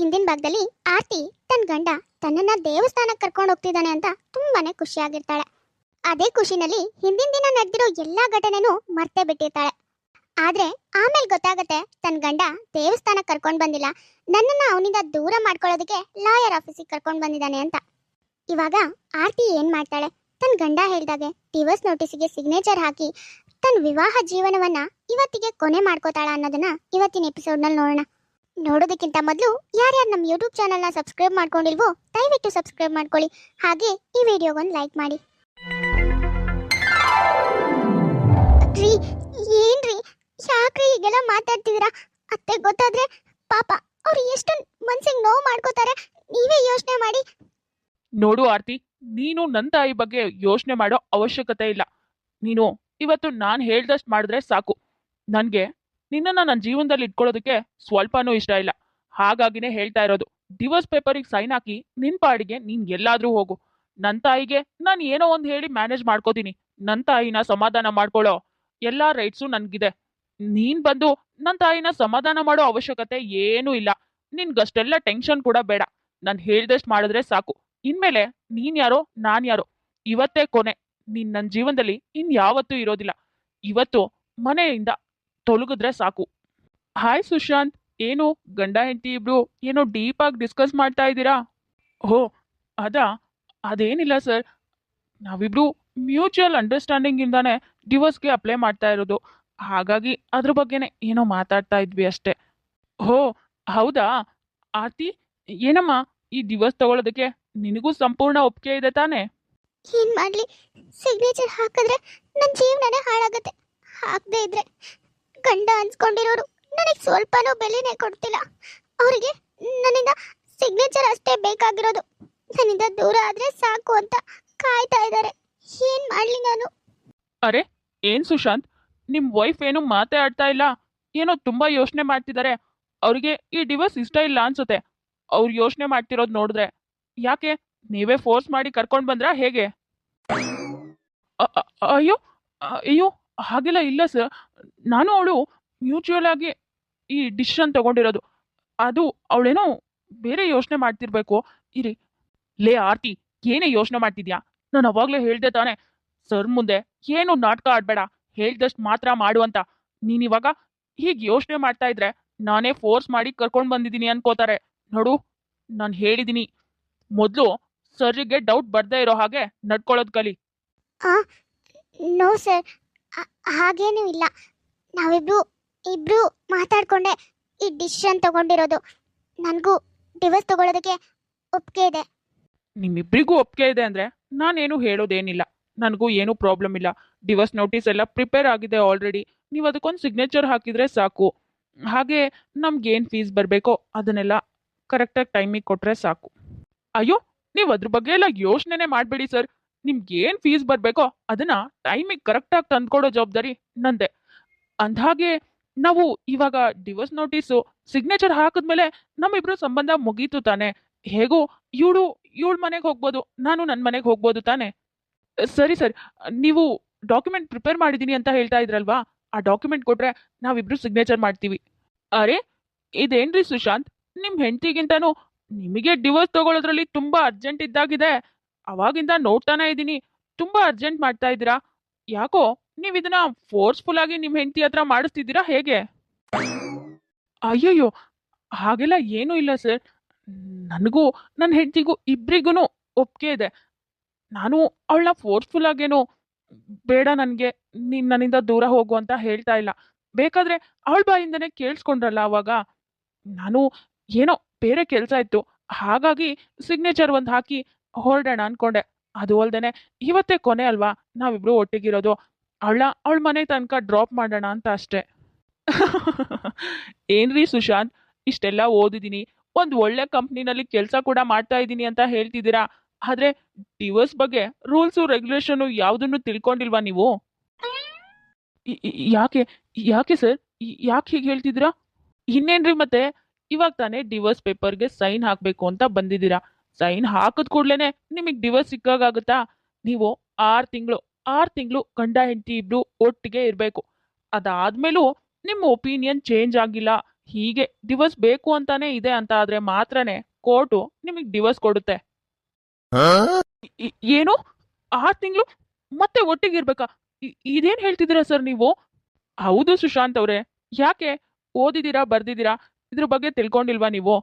ಹಿಂದಿನ ಭಾಗದಲ್ಲಿ ಆರ್ತಿ ತನ್ನ ಗಂಡ ತನ್ನನ್ನ ದೇವಸ್ಥಾನಕ್ಕೆ ಕರ್ಕೊಂಡು ಹೋಗ್ತಿದ್ದಾನೆ ಅಂತ ತುಂಬಾನೇ ಖುಷಿಯಾಗಿರ್ತಾಳೆ. ಅದೇ ಖುಷಿನಲ್ಲಿ ಹಿಂದಿನ ದಿನ ನಡೆದಿರೋ ಎಲ್ಲಾ ಘಟನೆನೂ ಮರ್ತೆ ಬಿಟ್ಟಿರ್ತಾಳೆ. ಆದ್ರೆ ಆಮೇಲೆ ಗೊತ್ತಾಗತ್ತೆ ತನ್ನ ಗಂಡ ದೇವಸ್ಥಾನ ಕರ್ಕೊಂಡು ಬಂದಿಲ್ಲ. ನನ್ನನ್ನ ಅವನಿಂದ ದೂರ ಮಾಡ್ಕೊಳ್ಳೋದಕ್ಕೆ ಲಾಯರ್ ಆಫೀಸಿಗೆ ಕರ್ಕೊಂಡು ಬಂದಿದ್ದಾನೆ ಅಂತ. ಇವಾಗ ಆರ್ತಿ ಏನ್ ಮಾಡ್ತಾಳೆ? ತನ್ನ ಗಂಡ ಹೇಳ್ದಾಗೆ ಡಿವೋರ್ಸ್ ನೋಟಿಸ್ಗೆ ಸಿಗ್ನೇಚರ್ ಹಾಕಿ ತನ್ನ ವಿವಾಹ ಜೀವನವನ್ನ ಇವತ್ತಿಗೆ ಕೊನೆ ಮಾಡ್ಕೋತಾಳ ಅನ್ನೋದನ್ನ ಇವತ್ತಿನ ಎಪಿಸೋಡ್ನಲ್ಲಿ ನೋಡೋಣ. ನೋಡೋದಕ್ಕಿಂತ ಮೊದಲು ಯಾರ್ಯಾರು ನಮ್ಮ ಯೂಟ್ಯೂಬ್ ಚಾನಲ್ನ ಸಬ್ಸ್ಕ್ರೈಬ್ ಮಾಡ್ಕೊಂಡಿಲ್ವೋ ದಯವಿಟ್ಟು ಸಬ್ಸ್ಕ್ರೈಬ್ ಮಾಡ್ಕೊಳ್ಳಿ. ಹಾಗೆ ಈ ವಿಡಿಯೋಗೊಂದು ಲೈಕ್ ಮಾಡಿ. ರೀ ಏನ್ರಿ? ಯಾಕ್ರಿ ಹೀಗೆಲ್ಲ ಮಾತಾಡ್ತಿದ್ದೀರಾ? ಅತ್ತೆ ಗೊತ್ತಾದ್ರೆ ಪಾಪ ಅವ್ರು ಎಷ್ಟು ಮನ್ಸಿಗೆ ನೋವು ಮಾಡ್ಕೋತಾರೆ. ನೀವೇ ಯೋಚನೆ ಮಾಡಿ. ನೋಡು ಆರ್ತಿ, ನೀನು ನನ್ನ ತಾಯಿ ಬಗ್ಗೆ ಯೋಚನೆ ಮಾಡೋ ಅವಶ್ಯಕತೆ ಇಲ್ಲ. ನೀನು, ಇವತ್ತು ನಾನು ಹೇಳ್ದಷ್ಟು ಮಾಡಿದ್ರೆ ಸಾಕು. ನನಗೆ ನಿನ್ನನ್ನು ನನ್ನ ಜೀವನದಲ್ಲಿ ಇಟ್ಕೊಳ್ಳೋದಕ್ಕೆ ಸ್ವಲ್ಪನೂ ಇಷ್ಟ ಇಲ್ಲ. ಹಾಗಾಗಿನೇ ಹೇಳ್ತಾ ಇರೋದು. ಡಿವೋರ್ಸ್ ಪೇಪರಿಗೆ ಸೈನ್ ಹಾಕಿ ನಿನ್ ಪಾಡಿಗೆ ನೀನು ಎಲ್ಲಾದ್ರೂ ಹೋಗು. ನನ್ನ ತಾಯಿಗೆ ನಾನು ಏನೋ ಒಂದು ಹೇಳಿ ಮ್ಯಾನೇಜ್ ಮಾಡ್ಕೋತೀನಿ. ನನ್ನ ತಾಯಿನ ಸಮಾಧಾನ ಮಾಡ್ಕೊಳ್ಳೋ ಎಲ್ಲಾ ರೈಟ್ಸು ನನಗಿದೆ. ನೀನು ಬಂದು ನನ್ನ ತಾಯಿನ ಸಮಾಧಾನ ಮಾಡೋ ಅವಶ್ಯಕತೆ ಏನೂ ಇಲ್ಲ. ನಿನ್ಗಷ್ಟೆಲ್ಲ ಟೆನ್ಷನ್ ಕೂಡ ಬೇಡ. ನಾನು ಹೇಳ್ದಷ್ಟು ಮಾಡಿದ್ರೆ ಸಾಕು. ಇನ್ಮೇಲೆ ನೀನ್ ಯಾರೋ, ನಾನ್ ಯಾರೋ, ಇವತ್ತೇ ಕೊನೆ. ನೀನ್ ನನ್ನ ಜೀವನದಲ್ಲಿ ಇನ್ಯಾವತ್ತೂ ಇರೋದಿಲ್ಲ. ಇವತ್ತು ಮನೆಯಿಂದ ತೊಲಗಿದ್ರೆ ಸಾಕು. ಹಾಯ್ ಸುಶಾಂತ್. ಏನು ಗಂಡ ಹೆಂಡತಿ ಇಬ್ರು ಏನೋ ಡೀಪ್ ಆಗಿ ಡಿಸ್ಕಸ್ ಮಾಡ್ತಾ ಇದ್ದೀರಾ? ಓ ಅದಾ, ಅದೇನಿಲ್ಲ ಸರ್ ನಾವಿಬ್ರು ಮ್ಯೂಚುವಲ್ ಅಂಡರ್ಸ್ಟ್ಯಾಂಡಿಂಗ್ ಇಂದಾನೆ ಡಿವೋರ್ಸ್ಗೆ ಅಪ್ಲೈ ಮಾಡ್ತಾ ಇರೋದು. ಹಾಗಾಗಿ ಅದ್ರ ಬಗ್ಗೆನೇ ಏನೋ ಮಾತಾಡ್ತಾ ಇದ್ವಿ ಅಷ್ಟೇ. ಹೋ, ಹೌದಾ? ಆರ್ತಿ, ಏನಮ್ಮ ಈ ಡಿವೋರ್ಸ್ ತಗೊಳ್ಳೋದಕ್ಕೆ ನಿನಗೂ ಸಂಪೂರ್ಣ ಒಪ್ಪಿಗೆ ಇದೆ ತಾನೇ? ಏನ್ ಮಾಡ್ಲಿ? ಸಿಗ್ನೇಚರ್ ಹಾಕಿದ್ರೆ ನನ್ನ ಜೀವನನೇ ಹಾಳಾಗುತ್ತೆ. ಹಾಕದೇ ಇದ್ರೆ ಗಂಡ ಅನ್ಸ್ಕೊಂಡಿರೋರು ನನಗೆ ಸ್ವಲ್ಪನೂ ಬೆಲೆನೇ ಕೊಡ್ತಿಲ್ಲ. ಅವರಿಗೆ ನನ್ನಿಂದ ಸಿಗ್ನೇಚರ್ ಅಷ್ಟೇ ಬೇಕಾಗಿರೋದು. ನನ್ನಿಂದ ದೂರ ಆದ್ರೆ ಸಾಕು ಅಂತ ಕಾಯ್ತಾ ಇದ್ದಾರೆ. ಏನ್ ಮಾಡ್ಲಿ ನಾನು? ಅರೆ, ಏನ್ ಸುಶಾಂತ್? ನಿಮ್ ವೈಫ್ ಏನು ಮಾತಾಡ್ತಾ ಇಲ್ಲ. ಏನೋ ತುಂಬಾ ಯೋಚನೆ ಮಾಡ್ತಿದ್ದಾರೆ ಅವ್ರಿಗೆ ಈ ಡಿವೋರ್ಸ್ ಇಷ್ಟ ಇಲ್ಲ ಅನ್ಸುತ್ತೆ. ಅವ್ರು ಯೋಚನೆ ಮಾಡ್ತಿರೋದು ನೋಡಿದ್ರೆ. ಯಾಕೆ? ನೀವೇ ಫೋರ್ಸ್ ಮಾಡಿ ಕರ್ಕೊಂಡು ಬಂದ್ರಾ ಹೇಗೆ? ಅಯ್ಯೋ ಅಯ್ಯೋ ಹಾಗೆಲ್ಲ ಇಲ್ಲ ಸರ್ ನಾನು ಅವಳು ಮ್ಯೂಚುವಲ್ ಆಗಿ ಈ ಡಿಸಿಷನ್ ತಗೊಂಡಿರೋದು. ಅದು ಅವಳೇನೋ ಬೇರೆ ಯೋಚನೆ ಮಾಡ್ತಿರ್ಬೇಕು. ಇರಿ, ಲೇ ಆರ್ತಿ, ಏನೇ ಯೋಚನೆ ಮಾಡ್ತಿದ್ಯಾ? ನಾನು ಅವಾಗಲೇ ಹೇಳ್ದೆ ತಾನೆ. ಸರ್ ಮುಂದೆ ಏನು ನಾಟಕ ಆಡ್ಬೇಡ. ಹೇಳ್ದಷ್ಟು ಮಾತ್ರ ಮಾಡು ಅಂತ. ನೀನಿವಾಗ ಹೀಗೆ ಯೋಚನೆ ಮಾಡ್ತಾ ಇದ್ರೆ ನಾನೇ ಫೋರ್ಸ್ ಮಾಡಿ ಕರ್ಕೊಂಡು ಬಂದಿದ್ದೀನಿ ಅನ್ಕೋತಾರೆ. ನೋಡು, ನಾನು ಹೇಳಿದ್ದೀನಿ ಮೊದಲು ಸರ್ಗೆ ಡೌಟ್ ಬರ್ದೇ ಇರೋ ಹಾಗೆ ನಡ್ಕೊಳ್ಳೋದು ಕಲಿ. ನೋ ಸರ್ ಹಾಗೇನೂ ಇಲ್ಲ. ನಾವಿಬ್ರು, ಇಬ್ರು ಮಾತಾಡ್ಕೊಂಡೆ ಈ ಡಿಸಿಷನ್ ತಗೊಂಡಿರೋದು. ನನಗೂ ಡಿವೋರ್ಸ್ ತಗೊಳ್ಳೋದಕ್ಕೆ ಒಪ್ಪಿಗೆ ಇದೆ. ನಿಮ್ಮಿಬ್ಬರಿಗೂ ಒಪ್ಪಿಗೆ ಇದೆ ಅಂದ್ರೆ ನಾನೇನು ಹೇಳೋದೇನಿಲ್ಲ. ನನಗೂ ಏನೂ ಪ್ರಾಬ್ಲಮ್ ಇಲ್ಲ. ಡಿವೋರ್ಸ್ ನೋಟಿಸ್ ಎಲ್ಲ ಪ್ರಿಪೇರ್ ಆಗಿದೆ ಆಲ್ರೆಡಿ. ನೀವು ಅದಕ್ಕೊಂದು ಸಿಗ್ನೇಚರ್ ಹಾಕಿದ್ರೆ ಸಾಕು. ಹಾಗೆ ನಮ್ಗೇನು ಫೀಸ್ ಬರಬೇಕೋ ಅದನ್ನೆಲ್ಲ ಕರೆಕ್ಟಾಗಿ ಟೈಮಿಗೆ ಕೊಟ್ಟರೆ ಸಾಕು. ಅಯ್ಯೋ, ನೀವು ಅದ್ರ ಬಗ್ಗೆ ಎಲ್ಲ ಯೋಚನೆನೇ ಮಾಡಬೇಡಿ ಸರ್. ನಿಮ್ಗೆ ಏನ್ ಫೀಸ್ ಬರ್ಬೇಕೋ ಅದನ್ನ ಟೈಮಿಗೆ ಕರೆಕ್ಟಾಗಿ ತಂದ್ಕೊಡೋ ಜವಾಬ್ದಾರಿ ನಂದೆ. ಅಂದ್ಹಾಗೆ ನಾವು ಇವಾಗ ಡಿವೋರ್ಸ್ ನೋಟಿಸು ಸಿಗ್ನೇಚರ್ ಹಾಕಿದ್ಮೇಲೆ ನಮ್ಮಿಬ್ರು ಸಂಬಂಧ ಮುಗೀತು ತಾನೆ. ಹೇಗೂ ಇವಳು, ಇವಳ ಮನೆಗೆ ಹೋಗ್ಬೋದು, ನಾನು ನನ್ನ ಮನೆಗೆ ಹೋಗ್ಬೋದು ತಾನೆ. ಸರಿ ಸರಿ. ನೀವು ಡಾಕ್ಯುಮೆಂಟ್ ಪ್ರಿಪೇರ್ ಮಾಡಿದ್ದೀನಿ ಅಂತ ಹೇಳ್ತಾ ಇದ್ರಲ್ವಾ? ಆ ಡಾಕ್ಯುಮೆಂಟ್ ಕೊಟ್ರೆ ನಾವಿಬ್ರು ಸಿಗ್ನೇಚರ್ ಮಾಡ್ತೀವಿ. ಅರೆ, ಇದೇನ್ರಿ ಸುಶಾಂತ್? ನಿಮ್ಮ ಹೆಂಡತಿಗಿಂತನೂ ನಿಮಗೆ ಡಿವೋರ್ಸ್ ತಗೊಳ್ಳೋದ್ರಲ್ಲಿ ತುಂಬಾ ಅರ್ಜೆಂಟ್ ಇದ್ದಾಗಿದೆ. ಅವಾಗಿಂದ ನೋಡ್ತಾನೆ ಇದ್ದೀನಿ. ತುಂಬಾ ಅರ್ಜೆಂಟ್ ಮಾಡ್ತಾ ಇದ್ದೀರಾ? ಯಾಕೋ ನೀವು ಇದನ್ನ ಫೋರ್ಸ್ಫುಲ್ ಆಗಿ ನಿಮ್ಮ ಹೆಂಡತಿ ಹತ್ರ ಮಾಡಿಸ್ತಿದ್ದೀರಾ ಹೇಗೆ? ಅಯ್ಯಯ್ಯೋ, ಹಾಗೆಲ್ಲ ಏನೂ ಇಲ್ಲ ಸರ್ ನನಗೂ ನನ್ನ ಹೆಂಡತಿಗೂ ಇಬ್ರಿಗೂ ಒಪ್ಪಿಗೆ ಇದೆ. ನಾನು ಅವಳನ್ನ ಫೋರ್ಸ್ಫುಲ್ ಆಗೇನು ಬೇಡ ನನಗೆ, ನೀನು ನನ್ನಿಂದ ದೂರ ಹೋಗು ಅಂತ ಹೇಳ್ತಾ ಇಲ್ಲ. ಬೇಕಾದ್ರೆ ಅವಳ ಬಾಯಿಂದನೇ ಕೇಳಿಸ್ಕೊಂಡ್ರಲ್ಲ ಅವಾಗ? ನಾನು ಏನೋ ಬೇರೆ ಕೆಲಸ ಇತ್ತು. ಹಾಗಾಗಿ ಸಿಗ್ನೇಚರ್ ಒಂದು ಹಾಕಿ ಹೊರಡೋಣ ಅನ್ಕೊಂಡೆ. ಅದು ಅಲ್ದೇನೆ ಇವತ್ತೇ ಕೊನೆ ಅಲ್ವಾ? ನಾವಿಬ್ರು ಒಟ್ಟಿಗಿರೋದು. ಅವಳ ಅವಳ ಮನೆ ತನಕ ಡ್ರಾಪ್ ಮಾಡೋಣ ಅಂತ ಅಷ್ಟೇ. ಏನ್ರಿ ಸುಶಾಂತ್? ಇಷ್ಟೆಲ್ಲ ಓದಿದ್ದೀನಿ ಒಂದು ಒಳ್ಳೆ ಕಂಪ್ನಿನಲ್ಲಿ ಕೆಲಸ ಕೂಡ ಮಾಡ್ತಾ ಇದ್ದೀನಿ ಅಂತ ಹೇಳ್ತಿದ್ದೀರಾ? ಆದ್ರೆ ಡಿವೋರ್ಸ್ ಬಗ್ಗೆ ರೂಲ್ಸು ರೆಗ್ಯುಲೇಷನ್ ಯಾವುದನ್ನು ತಿಳ್ಕೊಂಡಿಲ್ವಾ ನೀವು? ಯಾಕೆ ಯಾಕೆ ಸರ್? ಯಾಕೆ ಹೀಗೆ ಹೇಳ್ತಿದ್ದೀರಾ? ಇನ್ನೇನ್ರಿ ಮತ್ತೆ? ಇವಾಗ ತಾನೇ ಡಿವೋರ್ಸ್ ಪೇಪರ್ಗೆ ಸೈನ್ ಹಾಕಬೇಕು ಅಂತ ಬಂದಿದ್ದೀರಾ. ಸೈನ್ ಹಾಕದ್ ಕೂಡ್ಲೇನೆ ನಿಮಗೆ ಡಿವೋರ್ಸ್ ಸಿಕ್ಕಾಗುತ್ತಾ ನೀವು ಆರ್ ತಿಂಗಳು ಆರ್ ತಿಂಗಳು ಗಂಡ ಹೆಂಡತಿ ಇಬ್ರು ಒಟ್ಟಿಗೆ ಇರಬೇಕು. ಅದಾದ್ಮೇಲೂ ನಿಮ್ಮ ಒಪಿನಿಯನ್ ಚೇಂಜ್ ಆಗಿಲ್ಲ. ಹೀಗೆ ಡಿವೋರ್ಸ್ ಬೇಕು ಅಂತಾನೆ ಇದೆ ಅಂತ ಆದ್ರೆ ಮಾತ್ರನೇ ಕೋರ್ಟು ನಿಮಗೆ ಡಿವೋರ್ಸ್ ಕೊಡುತ್ತೆ. ಏನು? ಆರ್ ತಿಂಗಳು ಮತ್ತೆ ಒಟ್ಟಿಗೆ ಇರ್ಬೇಕಾ? ಇದೇನ್ ಹೇಳ್ತಿದ್ದೀರಾ ಸರ್ ನೀವು? ಹೌದು ಸುಶಾಂತ್ ಅವ್ರೆ. ಯಾಕೆ ಓದಿದೀರಾ ಬರ್ದಿದ್ದೀರಾ? ಇದ್ರ ಬಗ್ಗೆ ತಿಳ್ಕೊಂಡಿಲ್ವಾ ನೀವು?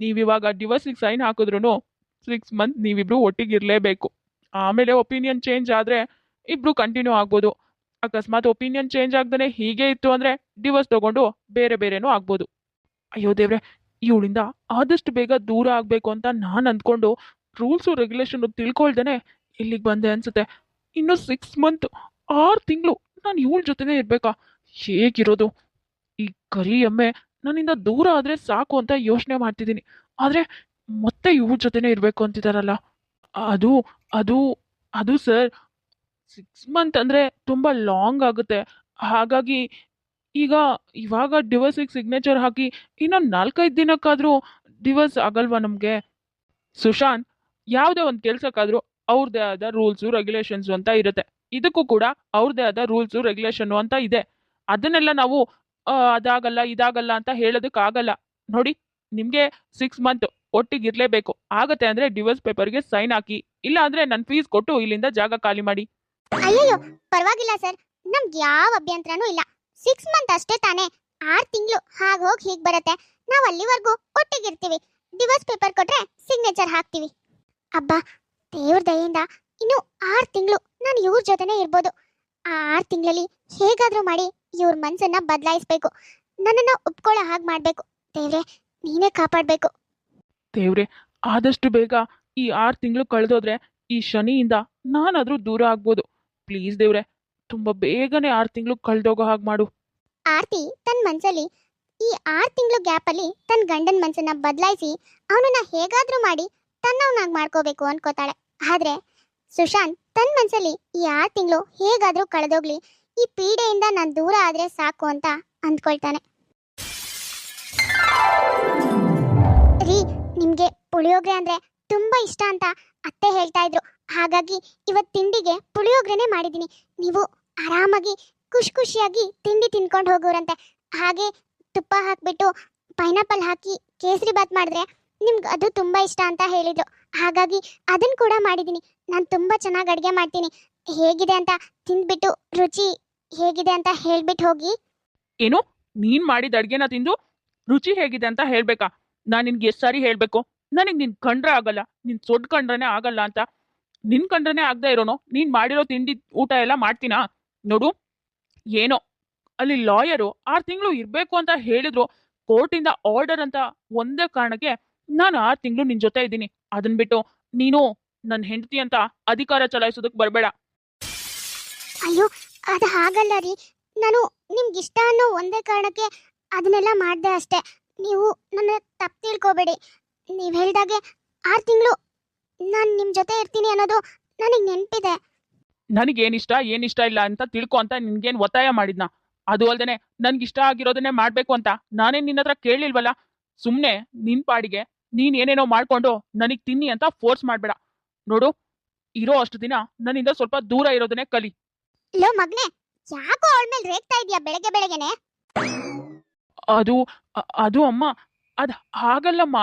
ನೀವಿವಾಗ ಡಿವೋರ್ಸಿಗೆ ಸೈನ್ ಹಾಕಿದ್ರು ಸಿಕ್ಸ್ ಮಂತ್ ನೀವಿಬ್ರು ಒಟ್ಟಿಗಿರಲೇಬೇಕು. ಆಮೇಲೆ ಒಪಿನಿಯನ್ ಚೇಂಜ್ ಆದ್ರೆ ಇಬ್ರು ಕಂಟಿನ್ಯೂ ಆಗ್ಬೋದು. ಅಕಸ್ಮಾತ್ ಒಪಿನಿಯನ್ ಚೇಂಜ್ ಆಗ್ದೇ ಹೀಗೆ ಇತ್ತು ಅಂದ್ರೆ ಡಿವೋರ್ಸ್ ತಗೊಂಡು ಬೇರೆ ಬೇರೆನೂ ಆಗ್ಬೋದು. ಅಯ್ಯೋ ದೇವ್ರೆ, ಇವಳಿಂದ ಆದಷ್ಟು ಬೇಗ ದೂರ ಆಗಬೇಕು ಅಂತ ನಾನು ಅಂದ್ಕೊಂಡು ರೂಲ್ಸು ರೆಗ್ಯುಲೇಷನ್ ತಿಳ್ಕೊಳ್ದೇನೆ ಇಲ್ಲಿಗೆ ಬಂದೆ ಅನ್ಸುತ್ತೆ. ಇನ್ನು ಸಿಕ್ಸ್ ಮಂತ್ ಆರು ತಿಂಗಳು ನಾನು ಇವಳ ಜೊತೆನೇ ಇರಬೇಕಾ? ಹೇಗಿರೋದು? ಈ ಕರಿ ಎಮ್ಮೆ ನನ್ನಿಂದ ದೂರ ಆದ್ರೆ ಸಾಕು ಅಂತ ಯೋಚನೆ ಮಾಡ್ತಿದ್ದೀನಿ. ಆದ್ರೆ ಮತ್ತೆ ಇವ್ರ ಜೊತೆನೇ ಇರಬೇಕು ಅಂತಿದ್ದಾರಲ್ಲ ಅದು ಅದು ಅದು ಸರ್ ಸಿಕ್ಸ್ ಮಂತ್ ಅಂದ್ರೆ ತುಂಬಾ ಲಾಂಗ್ ಆಗುತ್ತೆ. ಹಾಗಾಗಿ ಈಗ ಇವಾಗ ಡಿವರ್ಸಿಗೆ ಸಿಗ್ನೇಚರ್ ಹಾಕಿ ಇನ್ನೊಂದು ನಾಲ್ಕೈದು ದಿನಕ್ಕಾದರೂ ಡಿವರ್ಸ್ ಆಗಲ್ವಾ ನಮಗೆ? ಸುಶಾಂತ್, ಯಾವುದೇ ಒಂದು ಕೆಲಸಕ್ಕಾದರೂ ಅವ್ರದ್ದೇ ಆದ ರೂಲ್ಸು ರೆಗ್ಯುಲೇಷನ್ಸು ಅಂತ ಇರುತ್ತೆ. ಇದಕ್ಕೂ ಕೂಡ ಅವ್ರದ್ದೇ ಆದ ರೂಲ್ಸು ರೆಗ್ಯುಲೇಷನ್ ಅಂತ ಇದೆ. ಅದನ್ನೆಲ್ಲ ನಾವು ಅದಾಗಲ್ಲ, ಇದಾಗಲ್ಲ ಅಂತ ಹೇಳೋದಕ್ಕಾಗಲ್ಲ. ನೋಡಿ, ನಿಮಗೆ ಸಿಕ್ಸ್ ಮಂತ್ ಒಟ್ಟಿಗೆ ಇರಲೇಬೇಕು. ಆಗತ್ತೆ ಅಂದ್ರೆ ಡಿವೋರ್ಸ್ ಪೇಪರ್ಗೆ ಸೈನ್ ಹಾಕಿ. ಇಲ್ಲ ಅಂದ್ರೆ ನನ್ನ ಫೀಸ್ ಕೊಟ್ಟು ಇಲ್ಲಿಂದ ಜಾಗ ಖಾಲಿ ಮಾಡಿ. ಅಯ್ಯಯ್ಯೋ, ಪರವಾಗಿಲ್ಲ ಸರ್. ನಮ್ಗೆ ಯಾವ ಅಭ್ಯಂತರನೂ ಇಲ್ಲ. ಸಿಕ್ಸ್ ಮಂತ್ ಅಷ್ಟೇ ತಾನೇ. ಆರು ತಿಂಗಳು ಹಾಗೆ ಹೋಗಿ ಹೀಗೆ ಬರುತ್ತೆ. ನಾವು ಅಲ್ಲಿವರೆಗೂ ಒಟ್ಟಿಗಿರ್ತೀವಿ ಡಿವೋರ್ಸ್ ಪೇಪರ್ ಕೊಟ್ರೆ ಸಿಗ್ನೇಚರ್ ಹಾಕ್ತೀವಿ. ಅಬ್ಬಾ, ದೇವ್ರ ದಯೆಯಿಂದ ಇನ್ನು ಆರು ತಿಂಗಳು ನಾನು ಇವ್ರ ಜೊತೆನೇ ಇರ್ಬೋದು. ಆ ಆರು ತಿಂಗಳಲ್ಲಿ ಹೇಗಾದ್ರೂ ಮಾಡಿ ಇವ್ರ ಮನ್ಸನ್ನ ಬದಲಾಯಿಸ್ಬೇಕು. ನನ್ನನ್ನ ಒಪ್ಕೊಳ್ಳೋ ಹಾಗೆ ಮಾಡಬೇಕು. ದೇವ್ರೆ ನೀನೇ ಕಾಪಾಡಬೇಕು. ದೇವ್ರೆ ಆದಷ್ಟು ಬೇಗ ಈ ಆರು ತಿಂಗಳು ಕಳೆದೋದ್ರೆ ಈ ಶನಿಯಿಂದ ನಾನಾದ್ರೂ ದೂರ ಆಗ್ಬೋದು. ಪ್ಲೀಸ್ ದೇವ್ರೆ ತುಂಬಾ ಬೇಗನೆ ಆರು ತಿಂಗಳು ಕಳೆದೋಗೋ ಹಾಗೆ ಮಾಡು. ಆರ್ತಿ ತನ್ನ ಮನಸ್ಸಲ್ಲಿ ಈ ಆರು ತಿಂಗಳು ಗ್ಯಾಪಲ್ಲಿ ತನ್ನ ಗಂಡನ ಮನಸ್ಸನ್ನ ಬದಲಾಯಿಸಿ ಅವನನ್ನ ಹೇಗಾದ್ರೂ ಮಾಡಿ ತನ್ನವನಾಗಿ ಮಾಡ್ಕೋಬೇಕು ಅನ್ಕೋತಾಳೆ. ಆದ್ರೆ ಸುಶಾಂತ್ ತನ್ನ ಮನಸ್ಸಲ್ಲಿ ಈ ಆರು ತಿಂಗಳು ಹೇಗಾದ್ರೂ ಕಳೆದೋಗ್ಲಿ, ಈ ಪೀಡೆಯಿಂದ ನಾನು ದೂರ ಆದ್ರೆ ಸಾಕು ಅಂತ ಅಂದ್ಕೊಳ್ತಾನೆ. ರೀ, ನಿಮ್ಗೆ ಪುಳಿಯೋಗರೆ ಅಂದ್ರೆ ತುಂಬಾ ಇಷ್ಟ ಅಂತ ಅತ್ತೆ ಹೇಳ್ತಾ ಇದ್ರು. ಹಾಗಾಗಿ ಇವತ್ತು ತಿಂಡಿಗೆ ಪುಳಿಯೋಗರೆನೆ ಮಾಡಿದ್ದೀನಿ ನೀವು ಆರಾಮಾಗಿ, ಖುಷಿ ಖುಷಿಯಾಗಿ ತಿಂಡಿ ತಿನ್ಕೊಂಡು ಹೋಗೋರಂತೆ. ಹಾಗೆ ತುಪ್ಪ ಹಾಕಿಬಿಟ್ಟು ಪೈನಾಪಲ್ ಹಾಕಿ ಕೇಸರಿ ಬಾತ್ ಮಾಡಿದ್ರೆ ನಿಮ್ಗೆ ಅದು ತುಂಬಾ ಇಷ್ಟ ಅಂತ ಹೇಳಿದ್ರು. ಹಾಗಾಗಿ ಅದನ್ನ ಕೂಡ ಮಾಡಿದ್ದೀನಿ ನಾನು ತುಂಬ ಚೆನ್ನಾಗಿ ಅಡುಗೆ ಮಾಡ್ತೀನಿ. ಹೇಗಿದೆ ಅಂತ ತಿಂದ್ಬಿಟ್ಟು ರುಚಿ ಹೇಗಿದೆ ಅಂತ ಹೇಳ್ಬಿಟ್ಟು ಹೋಗಿ. ಏನು? ನೀನು ಮಾಡಿದ ಅಡುಗೆನ ತಿಂದು ರುಚಿ ಹೇಗಿದೆ ಅಂತ ಹೇಳ್ಬೇಕಾ? ನಾನು ನಿನ್ಗೆ ಎಷ್ಟ್ ಸಾರಿ ಹೇಳಬೇಕು? ನನಗ್ ನಿನ್ ಕಂಡ್ರೆ ಆಗಲ್ಲ. ನಿನ್ ಸೊಡ್ ಕಂಡ್ರೆ ಆಗಲ್ಲ ಅಂತ. ನಿನ್ ಕಂಡ್ರೆ ಆಗದೆ ಇರೋನು? ನೀನ್ ಮಾಡಿರೋ ತಿಂಡಿ ಊಟ ಎಲ್ಲ ಮಾಡ್ತೀನಾ? ನೋಡು. ಏನೋ? ಅಲ್ಲಿ ಲಾಯರು ಆರು ತಿಂಗಳು ಇರಬೇಕು ಅಂತ ಹೇಳಿದ್ರು. ಕೋರ್ಟಿಂದ ಆರ್ಡರ್ ಅಂತ ಒಂದೇ ಕಾರಣಕ್ಕೆ ನಾನು ಆರು ತಿಂಗಳು ನಿನ್ ಜೊತೆ ಇದ್ದೀನಿ. ಅದನ್ ಬಿಟ್ಟು ನೀನು ನನ್ನ ಹೆಂಡತಿ ಅಂತ ಅಧಿಕಾರ ಚಲಾಯಿಸೋದಕ್ ಬರಬೇಡ. ಅಯ್ಯೋ ಅದು ಹಾಗಲ್ಲ ರೀ. ನಾನು ನಿಮ್ಗೆ ಇಷ್ಟ ಅನ್ನೋ ಒಂದೇ ಕಾರಣಕ್ಕೆ ಅದನ್ನೆಲ್ಲ ಮಾಡ್ದೆ ಅಷ್ಟೇ. ನೀವು ನನ್ನ ತಪ್ಪು ತಿಳ್ಕೊಬೇಡಿ. ನೀವು ಹೇಳ್ದಾಗೆ ಆರು ತಿಂಗಳು ನಾನು ನಿಮ್ಮ ಜೊತೆ ಇರ್ತೀನಿ ಅನ್ನೋದು ನನಗೆ ನೆನಪಿದೆ. ನನಗೇನಿಷ್ಟ ಏನಿಷ್ಟ ಇಲ್ಲ ಅಂತ ತಿಳ್ಕೊ ಅಂತ ನಿನ್ಗೇನ್ ಒತ್ತಾಯ ಮಾಡಿದ್ನ? ಅದು ಅಲ್ದೇನೆ ನನ್ಗಿಷ್ಟ ಆಗಿರೋದನ್ನೇ ಮಾಡ್ಬೇಕು ಅಂತ ನಾನೇ ನಿನ್ನ ಹತ್ರ ಕೇಳಿಲ್ವಲ್ಲ? ಸುಮ್ನೆ ನಿನ್ ಪಾಡಿಗೆ ನೀನ್ ಏನೇನೋ ಮಾಡ್ಕೊಂಡು ನನಗ್ ತಿನ್ನಿ ಅಂತ ಫೋರ್ಸ್ ಮಾಡ್ಬೇಡ. ನೋಡು ಇರೋ ಅಷ್ಟು ದಿನ ನನ್ನಿಂದ ಸ್ವಲ್ಪ ದೂರ ಇರೋದನ್ನೇ ಕಲಿ. ಲೋ ಮಗ್ನೆ ಯಾಕೋ ಅವಳ ಮೇಲೆ ರೇಗ್ತಾ ಇದೀಯಾ ಬೆಳಗ್ಗೆ ಬೆಳಗ್ಗೆನೆ? ಅದು ಅ- ಅದು ಅಮ್ಮ ಅದ್ ಹಾಗಲ್ಲಮ್ಮ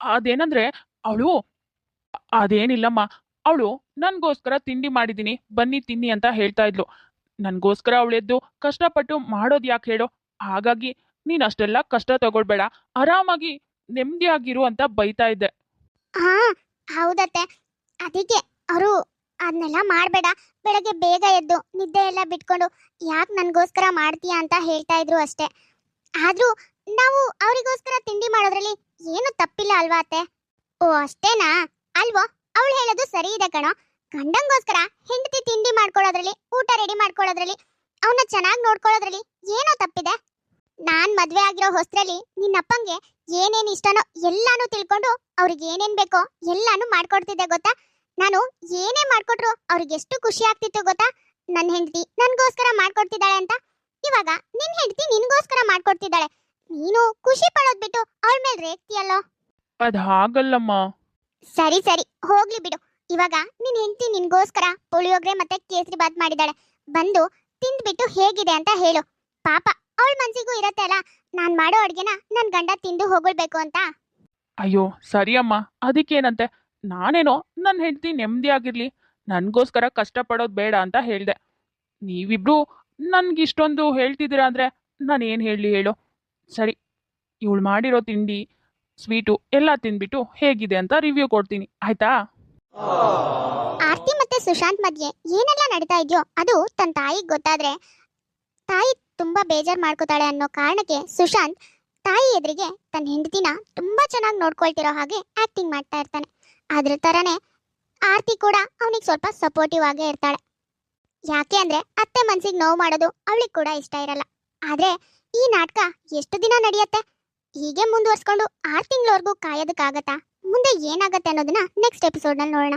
ಅದೇನಂದ್ರೆ ಅವಳು ಅದೇನಿಲ್ಲಮ್ಮ ಅವಳು ನನ್ಗೋಸ್ಕರ ತಿಂಡಿ ಮಾಡಿದೀನಿ ಬನ್ನಿ ತಿನ್ನಿ ಅಂತ ಹೇಳ್ತಾ ಇದ್ಲು. ನನ್ಗೋಸ್ಕರ ಅವಳೆದ್ದು ಕಷ್ಟಪಟ್ಟು ಮಾಡೋದ್ ಯಾಕೆ ಹೇಳು? ಹಾಗಾಗಿ ನೀನ್ ಅಷ್ಟೆಲ್ಲ ಕಷ್ಟ ತಗೊಳ್ಬೇಡ. ಆರಾಮಾಗಿ ನೆಮ್ಮದಿಯಾಗಿರು ಅಂತ ಬೈತಾ ಇದ್ದೆ. ಹಾ, ಹೌದತ್ತೆ. ಅದಕ್ಕೆ ಅವರು ಅದನ್ನೆಲ್ಲ ಮಾಡಬೇಡ. ಬೆಳಗ್ಗೆ ಬೇಗ ಎದ್ದು ನಿದ್ದೆ ಎಲ್ಲ ಬಿಟ್ಕೊಂಡು ಯಾಕೆ ನನಗೋಸ್ಕರ ಮಾಡ್ತೀಯಾ ಅಂತ ಹೇಳ್ತಾ ಇದ್ರು ಅಷ್ಟೇ. ಆದ್ರೂ ನಾವು ಅವರಿಗೋಸ್ಕರ ತಿಂಡಿ ಮಾಡೋದ್ರಲ್ಲಿ ಏನು ತಪ್ಪಿಲ್ಲ ಅಲ್ವಾ ಅತ್ತೆ? ಓ, ಅಷ್ಟೇನಾ? ಅಲ್ವೋ? ಅವಳು ಹೇಳೋದು ಸರಿ ಇದೆ ಕಣೋ. ಗಂಡಂಗೋಸ್ಕರ ಹೆಂಡತಿ ತಿಂಡಿ ಮಾಡ್ಕೊಳ್ಳೋದ್ರಲ್ಲಿ, ಊಟ ರೆಡಿ ಮಾಡ್ಕೊಳ್ಳೋದ್ರಲ್ಲಿ ಅವನ್ನ ಚೆನ್ನಾಗಿ ನೋಡ್ಕೊಳ್ಳೋದ್ರಲ್ಲಿ ಏನೋ ತಪ್ಪಿದೆ. ನಾನ್ ಮದ್ವೆ ಆಗಿರೋ ಹೊಸ್ತ್ರಲ್ಲಿ ನಿನ್ನಪ್ಪಂಗೆ ಏನೇನ್ ಇಷ್ಟನೋ ಎಲ್ಲಾನು ತಿಳ್ಕೊಂಡು ಅವ್ರಿಗೆ ಏನೇನ್ ಬೇಕೋ ಎಲ್ಲಾನು ಮಾಡ್ಕೊಡ್ತಿದ್ದೆ ಗೊತ್ತಾ? ನಾನು ಏನೇ ಮಾಡ್ಕೊಟ್ರು ಅವ್ರಿಗೆ ಎಷ್ಟು ಖುಷಿ ಆಗ್ತಿತ್ತು ಗೊತ್ತಾ? ನನ್ನ ಹೆಂಡತಿ ನನ್ಗೋಸ್ಕರ ಮಾಡ್ಕೊಡ್ತಿದ್ದಾಳೆ ಅಂತ. ಇವಾಗ ನಿನ್ ಹೆಂಡತಿ ನಿನ್ಗೋಸ್ಕರ ಮಾಡ್ಕೊಡ್ತಿದ್ದಾಳೆ. ನೀನು ಖುಷಿ ಪಡೋದ್ ಬಿಟ್ಟು ಅವಳ ಮೇಲೆ ರೇಗ್ತೀಯಲ್ಲೋ? ಅದ್ ಹಾಗಲ್ಲಮ್ಮ. ಸರಿ ಸರಿ ಹೋಗ್ಲಿ ಬಿಡು. ಇವಾಗ ನಿನ್ ಹೆಂಡತಿ ನಿನ್ಗೋಸ್ಕರ ಪುಳಿಯೋಗ್ರೆ ಮತ್ತೆ ಕೇಸರಿ ಬಾತ್ ಮಾಡಿದಾಳೆ ಬಂದು ತಿಂದ್ಬಿಟ್ಟು ಹೇಗಿದೆ ಅಂತ ಹೇಳು. ಪಾಪ ಅವಳ ಮನ್ಸಿಗೂ ಇರತ್ತೆ ಅಲ್ಲ? ನಾನ್ ಮಾಡೋ ಅಡ್ಗೆನ ನನ್ ಗಂಡ ತಿಂದು ಹೋಗಳ್ಬೇಕು ಅಂತ. ಅಯ್ಯೋ ಸರಿಯಮ್ಮ. ಅದಕ್ಕೇನಂತೆ? ನಾನೇನೋ ನನ್ನ ಹೆಂಡತಿ ನೆಮ್ಮದಿ ನೆಮ್ಮದಿಯಾಗಿರ್ಲಿ ನನಗೋಸ್ಕರ ಕಷ್ಟಪಡೋದು ಬೇಡ ಅಂತ ಹೇಳಿದೆ. ನೀವಿಬ್ರು ನನ್ಗಿಷ್ಟೊಂದು ಹೇಳ್ತಿದ್ದೀರಾ ಅಂದರೆ ನಾನು ಏನು ಹೇಳಲಿ ಹೇಳು. ಸರಿ ಇವಳು ಮಾಡಿರೋ ತಿಂಡಿ ಸ್ವೀಟು ಎಲ್ಲ ತಿಂದ್ಬಿಟ್ಟು ಹೇಗಿದೆ ಅಂತ ರಿವ್ಯೂ ಕೊಡ್ತೀನಿ. ಆಯ್ತಾ? ಆರ್ತಿ ಮತ್ತೆ ಸುಶಾಂತ್ ಮಧ್ಯೆ ಏನೆಲ್ಲ ನಡೀತಾ ಇದೆಯೋ ಅದು ತನ್ನ ತಾಯಿಗೆ ಗೊತ್ತಾದ್ರೆ. ತಾಯಿ ತುಂಬಾ ಬೇಜಾರ್ ಮಾಡ್ಕೋತಾಳೆ ಅನ್ನೋ ಕಾರಣಕ್ಕೆ ಸುಶಾಂತ್ ತಾಯಿ ಎದುರಿಗೆ ತನ್ನ ಹೆಂಡತಿನ ತುಂಬಾ ಚೆನ್ನಾಗಿ ನೋಡ್ಕೊಳ್ತಿರೋ ಹಾಗೆ ಆಕ್ಟಿಂಗ್ ಮಾಡ್ತಾ ಇರ್ತಾನೆ. ಅದ್ರ ತರನೇ ಆರ್ತಿ ಕೂಡ ಅವನಿಗೆ ಸ್ವಲ್ಪ ಸಪೋರ್ಟಿವ್ ಆಗೇ ಇರ್ತಾಳೆ. ಯಾಕೆ ಅಂದ್ರೆ ಅತ್ತೆ ಮನ್ಸಿಗೆ ನೋವು ಮಾಡೋದು ಅವಳಿಗೆ ಕೂಡ ಇಷ್ಟ ಇರಲ್ಲ. ಆದ್ರೆ ಈ ನಾಟಕ ಎಷ್ಟು ದಿನ ನಡೆಯುತ್ತೆ? ಹೀಗೆ ಮುಂದುವರ್ಸ್ಕೊಂಡು ಆರು ತಿಂಗಳವರೆಗೂ ಕಾಯೋದಕ್ಕಾಗತ್ತಾ? ಮುಂದೆ ಏನಾಗತ್ತೆ ಅನ್ನೋದನ್ನ ನೆಕ್ಸ್ಟ್ ಎಪಿಸೋಡ್ನಲ್ಲಿ ನೋಡೋಣ.